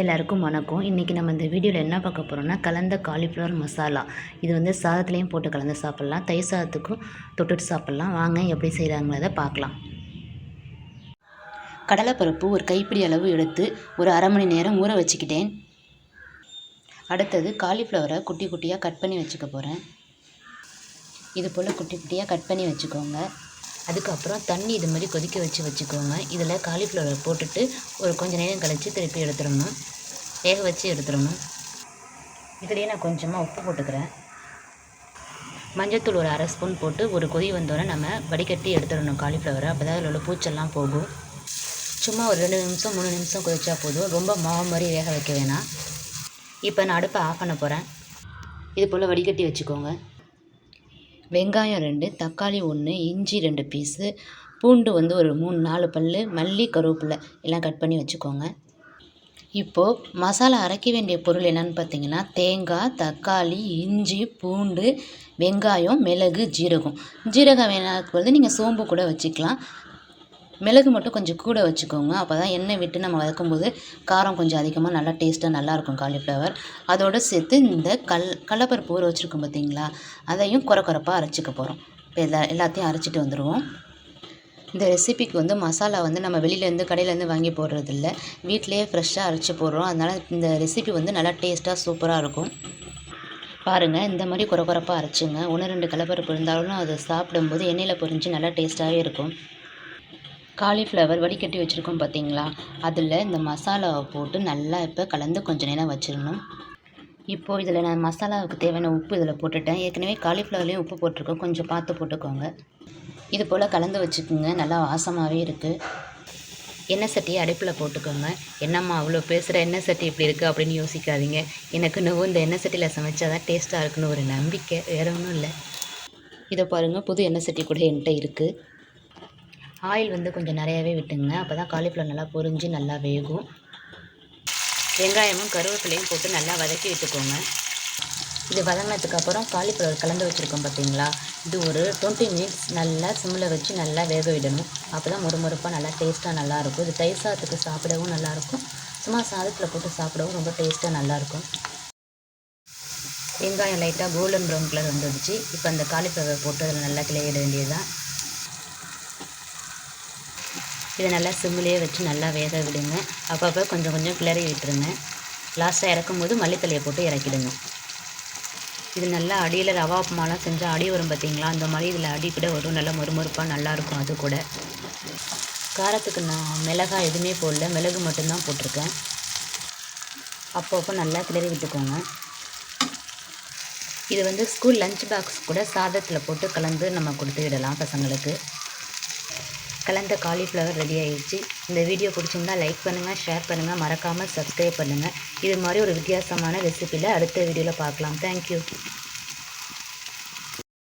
எல்லாருக்கும் வணக்கம். இன்றைக்கி நம்ம இந்த வீடியோவில் என்ன பார்க்க போகிறோம்னா கலந்த காலிஃப்ளவர் மசாலா இது வந்து சாதத்துலேயும் போட்டு கலந்து சாப்பிட்லாம். தயிர் சாதத்துக்கும் தொட்டுட்டு சாப்பிட்லாம். வாங்க எப்படி செய்கிறாங்கிறத பார்க்கலாம். கடலைப்பருப்பு ஒரு கைப்பிடி அளவு எடுத்து ஒரு அரை மணி நேரம் ஊற வச்சுக்கிட்டேன். அடுத்தது காலிஃப்ளவரை குட்டி குட்டியாக கட் பண்ணி வச்சுக்க போகிறேன் இது போல் குட்டி குட்டியாக கட் பண்ணி வச்சுக்கோங்க. அதுக்கப்புறம் தண்ணி இது மாதிரி கொதிக்க வச்சு வச்சுக்கோங்க. இதில் காலிஃப்ளவரை போட்டுட்டு ஒரு கொஞ்சம் நேரம் கழித்து திருப்பி எடுத்துடணும். வேக வச்சு எடுத்துடணும். இதுலேயே நான் கொஞ்சமாக உப்பு போட்டுக்கிறேன். மஞ்சத்தூள் ஒரு அரை ஸ்பூன் போட்டு ஒரு கொதி வந்தோடனே நம்ம வடிகட்டி எடுத்துடணும் காலிஃப்ளவரை அப்போ தான் அதில் உள்ள பூச்செல்லாம் போகும். சும்மா ஒரு ரெண்டு நிமிஷம் மூணு நிமிஷம் கொதிச்சா போதும். ரொம்ப மாவு மாதிரி வேக வைக்க வேணாம். இப்போ நான் அடுப்பை ஆஃப் பண்ண போகிறேன் இது போல் வடிகட்டி வச்சுக்கோங்க. வெங்காயம் ரெண்டு தக்காளி ஒன்று இஞ்சி ரெண்டு பீஸு பூண்டு வந்து ஒரு மூணு நாலு பல் மல்லி கருவேப்பிலை எல்லாம் கட் பண்ணி வச்சுக்கோங்க. இப்போது மசாலா அரைக்க வேண்டிய பொருள் என்னென்னு பார்த்தீங்கன்னா தேங்காய் தக்காளி இஞ்சி பூண்டு வெங்காயம் மிளகு ஜீரகம். ஜீரகம் வேணாக்கு வந்து நீங்கள் சோம்பு கூட வச்சுக்கலாம். மிளகு மட்டும் கொஞ்சம் கூட வச்சுக்கோங்க. அப்போ தான் எண்ணெய் விட்டு நம்ம வதக்கும்போது காரம் கொஞ்சம் அதிகமாக நல்லா டேஸ்ட்டாக நல்லாயிருக்கும் காலிஃப்ளவர் அதோடு சேர்த்து இந்த கல் கடலப்பருப்பு ஊற வச்சுருக்கோம் பார்த்தீங்களா அதையும் குறை குறைப்பாக அரைச்சிக்க போகிறோம் இப்போ எல்லா எல்லாத்தையும் அரைச்சிட்டு வந்துடுவோம் இந்த ரெசிபிக்கு வந்து மசாலா வந்து நம்ம வெளியிலேருந்து கடையிலேருந்து வாங்கி போடுறதில்ல. வீட்டிலேயே ஃப்ரெஷ்ஷாக அரைச்சி போடுறோம். அதனால் இந்த ரெசிபி வந்து நல்லா டேஸ்ட்டாக சூப்பராக இருக்கும். பாருங்கள் இந்த மாதிரி குறை குறைப்பாக அரைச்சிங்க. ஒன்று ரெண்டு கலப்பருப்பு இருந்தாலும் அதை சாப்பிடும்போது எண்ணெயில் பொரிஞ்சு நல்லா டேஸ்ட்டாகவே இருக்கும். காலிஃப்ளவர் வடிகட்டி வச்சுருக்கோம் பார்த்தீங்களா அதில் இந்த மசாலாவை போட்டு நல்லா இப்போ கலந்து கொஞ்சம் நேரம் வச்சிடணும். இப்போது இதில் நான் மசாலாவுக்கு தேவையான உப்பு இதில் போட்டுட்டேன். ஏற்கனவே காலிஃப்ளவர்லேயும் உப்பு போட்டிருக்கோம். கொஞ்சம் பார்த்து போட்டுக்கோங்க. இது போல் கலந்து வச்சுக்கோங்க. நல்லா வாசமாகவே இருக்குது எண்ணெய் சட்டியை அடுப்பில் போட்டுக்கோங்க. என்னம்மா அவ்வளோ பேசுகிற எண்ணெய் சட்டி இப்படி இருக்குது அப்படின்னு யோசிக்காதீங்க. எனக்கு இன்னும் இந்த எண்ணெய் சட்டியில் சமைச்சா தான் டேஸ்ட்டாக இருக்குன்னு ஒரு நம்பிக்கை. வேறு ஒன்றும் இல்லை. இதை பாருங்கள் புது எண்ணெய் சட்டி கூட என்கிட்ட இருக்குது ஆயில் வந்து கொஞ்சம் நிறையாவே விட்டுங்க. அப்போ தான் காலிஃப்ளவர் நல்லா பொரிஞ்சு நல்லா வேகும். வெங்காயமும் கருவேப்பிலையும் போட்டு நல்லா வதக்கி விட்டுக்கோங்க. இது வதங்கினதுக்கு அப்புறம் காலிஃப்ளவர் கலந்து வச்சுருக்கோம் பார்த்தீங்களா இது ஒரு டுவெண்ட்டி மினிட்ஸ் நல்லா சிம்மில் வச்சு நல்லா வேக விடணும். அப்போ தான் மொறுமொறுப்பாக நல்லா டேஸ்ட்டாக நல்லாயிருக்கும் இது தயிர் சாதத்துக்கு சாப்பிடவும் நல்லாயிருக்கும் சும்மா சாதத்தில் போட்டு சாப்பிடவும் ரொம்ப டேஸ்ட்டாக நல்லாயிருக்கும் வெங்காயம் லைட்டாக கோல்டன் ப்ரௌன் கலர் வந்துடுச்சு. இப்போ அந்த காலிஃப்ளவர் போட்டு அதில் நல்லா கிளையிட வேண்டியது தான் இதை நல்லா சிம்மிலேயே வச்சு நல்லா வேக விடுங்க. அப்பப்போ கொஞ்சம் கொஞ்சம் கிளறி விட்டுருங்க. லாஸ்ட்டாக இறக்கும்போது மல்லித்தலையை போட்டு இறக்கிடுங்க. இது நல்லா அடியில் ரவா உப்புமாலாம் செஞ்சால் அடி வரும் பார்த்தீங்களா அந்த மாதிரி இதில் அடி கூட வரும். நல்லா மொறுமொறுப்பாக நல்லாயிருக்கும் அது கூட. காரத்துக்கு நான் மிளகாய் எதுவுமே போடல. மிளகு மட்டும்தான் போட்டிருக்கேன். அப்பப்போ நல்லா கிளறி விட்டுக்கோங்க. இது வந்து ஸ்கூல் லஞ்ச் பாக்ஸ் கூட சாதத்தில் போட்டு கலந்து நம்ம கொடுத்து விடலாம் பசங்களுக்கு. கலந்த காலிஃப்ளவர் ரெடி ஆயிடுச்சு. இந்த வீடியோ பிடிச்சிருந்தா லைக் பண்ணுங்கள் ஷேர் பண்ணுங்கள் மறக்காமல் சப்ஸ்கிரைப் பண்ணுங்கள் இது மாதிரி ஒரு வித்தியாசமான ரெசிப்பியில் அடுத்த வீடியோவில் பார்க்கலாம். தேங்க்யூ